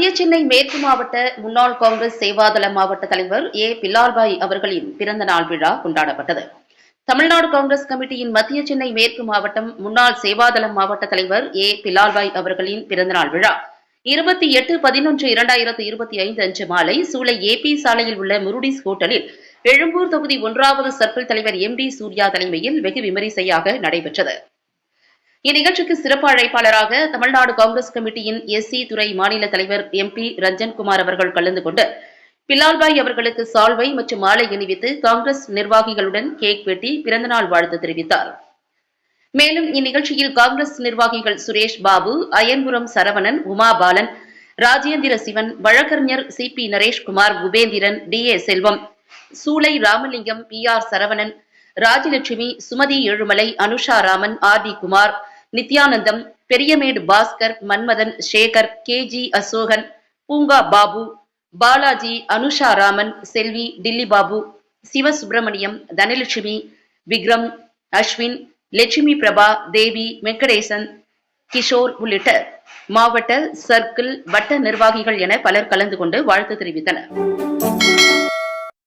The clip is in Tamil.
மத்திய சென்னை மேற்கு மாவட்ட முன்னாள் காங்கிரஸ் சேவாதள மாவட்ட தலைவர் ஏ. பில்லால்பாய் அவர்களின் பிறந்த நாள் விழா கொண்டாடப்பட்டது. தமிழ்நாடு காங்கிரஸ் கமிட்டியின் மத்திய சென்னை மேற்கு மாவட்டம் முன்னாள் சேவாதளம் மாவட்ட தலைவர் ஏ. பிலால்பாய் அவர்களின் பிறந்தநாள் விழா. இருபத்தி எட்டு பதினொன்று இரண்டாயிரத்து இருபத்தி ஐந்து அன்று மாலை சூளை ஏபி சாலையில் உள்ள முருடிஸ் ஹோட்டலில் எழும்பூர் தொகுதி ஒன்றாவது சர்க்கிள் தலைவர் எம். டி. சூர்யா தலைமையில் வெகு விமரிசையாக நடைபெற்றது. இந்நிகழ்ச்சிக்கு சிறப்பு அழைப்பாளராக தமிழ்நாடு காங்கிரஸ் கமிட்டியின் எஸ்சி துறை மாநில தலைவர் எம் பி ரஞ்சன்குமார் அவர்கள் கலந்து கொண்டு பிலால்பாய் அவர்களுக்கு சால்வை மற்றும் மாலை அணிவித்து காங்கிரஸ் நிர்வாகிகளுடன் கேக் வெட்டி பிறந்தநாள் வாழ்த்து தெரிவித்தார். மேலும் இந்நிகழ்ச்சியில் காங்கிரஸ் நிர்வாகிகள் சுரேஷ் பாபு அயன்புரம் சரவணன் உமாபாலன் ராஜேந்திர சிவன் வழக்கறிஞர் C P Nareshkumar Kubendran D A Selvam Choolai Ramalingam P R Saravanan Rajalakshmi Sumathi Ezhumalai Anusha Raman R D Kumar Nithyanandam Periyamedu Bhaskar Manmadhan Sekar K G Asokan பூங்கா பாபு பாலாஜி அனுஷா ராமன் செல்வி டில்லி பாபு சிவசுப்பிரமணியம் தனலட்சுமி விக்ரம் அஸ்வின் லட்சுமி பிரபா தேவி வெங்கடேசன் கிஷோர் உள்ளிட்ட மாவட்ட சர்க்கிள் வட்ட நிர்வாகிகள் என பலர் கலந்து கொண்டு வாழ்த்து தெரிவித்தனர்.